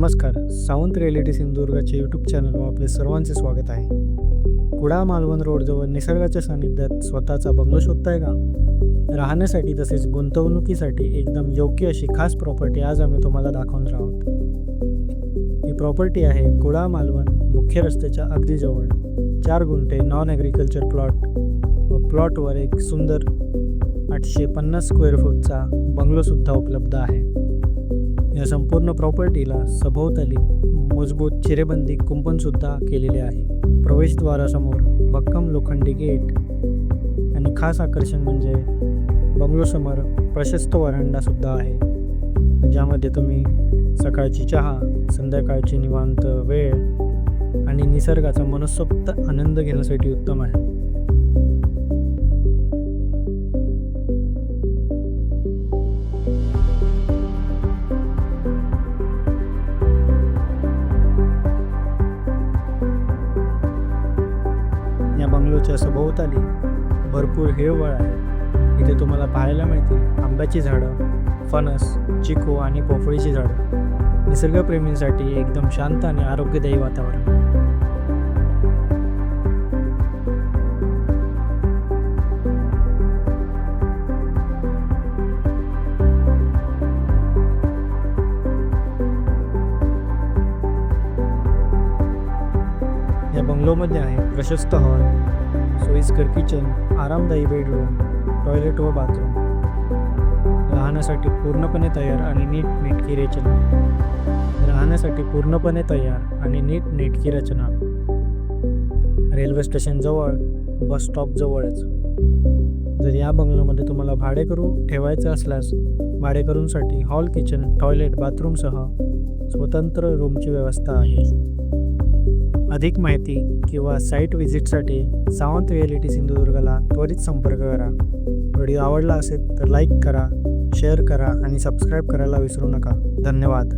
नमस्कार. Sawant reality सिंधुदुर्गाचे YouTube चॅनलवर आपले सर्वांचे स्वागत आहे. कुडाळ मालवण रोडजवळ निसर्गाच्या सानिध्यात स्वतःचा बंगलो शोधताय का? राहण्यासाठी तसेच गुंतवणुकीसाठी एकदम योग्य अशी खास प्रॉपर्टी आज आम्ही तुम्हाला दाखवणार आहोत. ही प्रॉपर्टी आहे कुडाळ मालवण मुख्य रस्त्याच्या अगदी जवळ. चार गुंठे नॉन ॲग्रिकल्चर प्लॉट व प्लॉटवर एक सुंदर आठशे पन्नास स्क्वेअर फूटचा बंगलोसुद्धा उपलब्ध आहे. या संपूर्ण प्रॉपर्टीला सभोवताली मजबूत चिरेबंदी कुंपणसुद्धा केलेले आहे. प्रवेशद्वारासमोर भक्कम लोखंडी गेट आणि खास आकर्षण म्हणजे बंगलोसमोर प्रशस्त वरांडासुद्धा आहे. ज्यामध्ये तुम्ही सकाळची चहा संध्याकाळची निवांत वेळ आणि निसर्गाचा मनसोक्त आनंद घेण्यासाठी उत्तम आहे. या सभोवताली भरपूर हिरवळ आहे. इथे तुम्हाला पाहायला मिळतील आंब्याची झाडं फणस चिकू आणि पोफळीची झाडं. निसर्गप्रेमींसाठी एकदम शांत आणि आरोग्यदायी वातावरण. या बंगलोमध्ये आहे प्रशस्त हॉल. सोयीस्कर किचन आरामदायी बेडरूम टॉयलेट व बाथरूम राहण्यासाठी पूर्णपणे तयार आणि नीट नेटकी रचना. राहण्यासाठी पूर्णपणे तयार आणि नीट नेटकी रचना. रेल्वे स्टेशनजवळ बस स्टॉप जवळच. जर या बंगलोमध्ये तुम्हाला भाडेकरू ठेवायचं असल्यास भाडेकरूंसाठी हॉल किचन टॉयलेट बाथरूमसह स्वतंत्र रूमची व्यवस्था आहे. अधिक माहिती किंवा साईट व्हिजिटसाठी सावंत रिॲलिटी सिंधुदुर्गला त्वरित संपर्क करा. व्हिडिओ आवडला असेल तर लाईक करा शेअर करा आणि सबस्क्राईब करायला विसरू नका. धन्यवाद.